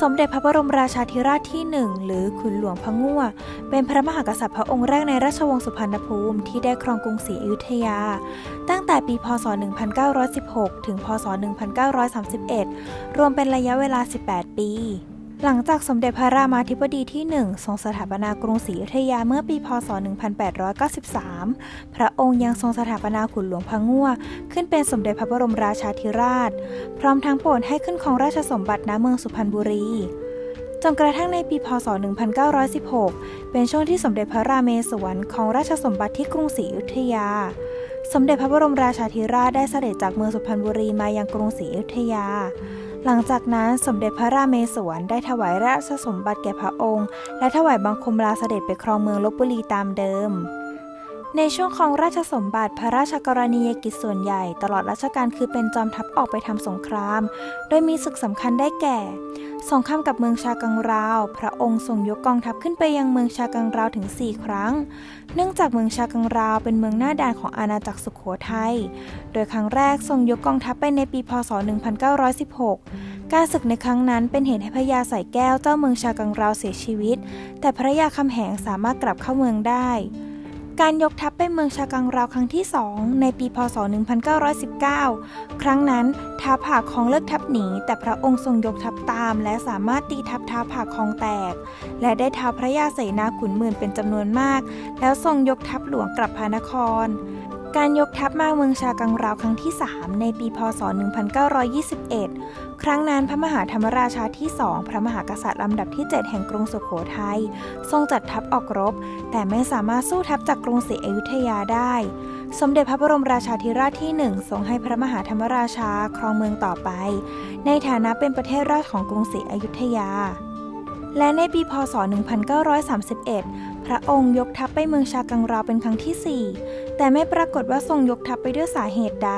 สมเด็จพระบรมราชาธิราชที่หนึ่งหรือขุนหลวงพระงั่วเป็นพระมหากษัตริย์พระองค์แรกในราชวงศ์สุพรรณภูมิที่ได้ครองกรุงศรีอยุธยา ตั้งแต่ปีพศ 1916 ถึงพศ 1931 รวมเป็นระยะเวลา 18 ปี หลังจากสมเด็จพระรามาธิบดีที่ 1 ทรงสถาปนากรุงศรีอยุธยาเมื่อปีพศ 1893 พระองค์ยังทรงสถาปนาขุนหลวงพระงั่วขึ้นเป็นสมเด็จพระบรมราชาธิราช พร้อมทั้งโปรดให้ขึ้นของราชสมบัติณเมืองสุพรรณบุรีจนกระทั่งในปีพศ 1916 เป็นช่วงที่สมเด็จพระราเมศวรของราชสมบัติที่กรุงศรีอยุธยา สมเด็จพระบรมราชาธิราชได้เสด็จจากเมืองสุพรรณบุรีมายังกรุงศรีอยุธยา หลังจากนั้นสมเด็จพระราเมศวรได้ถวายราชสมบัติแก่พระองค์ และถวายบังคมลาเสด็จไปครองเมืองลบบุรีตามเดิม ในช่วงของราชสมบัติพระราชกรณียกิจส่วนใหญ่ ตลอดรัชกาลคือเป็นจอมทัพออกไปทำสงคราม โดยมีศึกสำคัญได้แก่ สงครามกับเมืองชากังราว พระองค์ทรงยกกองทัพขึ้นไปยังเมืองชากังราวถึง 4 ครั้ง เนื่องจากเมืองชากังราวเป็นเมืองหน้าด่านของอาณาจักรสุขโขทัย โดยครั้งแรกทรงยกกองทัพไปในปีพศ 1916 การศึกในครั้งนั้นเป็นเหตุให้พระยาสายแก้วเจ้าเมืองชากังราวเสียชีวิต แต่พระยาคำแหงสามารถกลับเข้าเมืองได้ การยกทัพไปเมืองชากังราวครั้งที่ 2 ในปีพศ 1919 ครั้งนั้นท้าวผาคองเลิกทัพหนี แต่พระองค์ทรงยกทัพตาม และสามารถตีทัพท้าวผาคองแตก และได้ท้าพระยาเสนาขุนหมื่นเป็นจำนวนมาก แล้วทรงยกทัพหลวงกลับพระนคร การยกทัพมาเมืองชากังราวครั้งที่ 3 ในปีพศ 1921 ครั้งนั้นพระมหาธรรมราชาที่สองพระมหากษัตริย์ลำดับที่ 7 แห่งกรุงสุโขทัยทรงจัดทัพออกรบ แต่ไม่สามารถสู้ทัพจากกรุงศรีอยุธยาได้ สมเด็จพระบรมราชาธิราชที่หนึ่งทรงให้พระมหาธรรมราชาครองเมืองต่อไป ในฐานะเป็นประเทศราชของกรุงศรีอยุธยาและในปีพศ 1931 พระองค์ยกทัพไปเมืองชากังราเป็นครั้งที่ 4 แต่ไม่ปรากฏว่าทรงยกทัพไปด้วยสาเหตุใด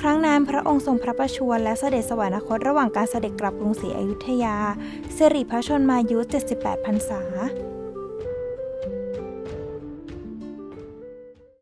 ครั้งนั้นพระองค์ทรงพระประชวรและเสด็จสวรรคตระหว่างการเสด็จกลับกรุงศรีอยุธยาสิริพระชนมายุ 78พรรษา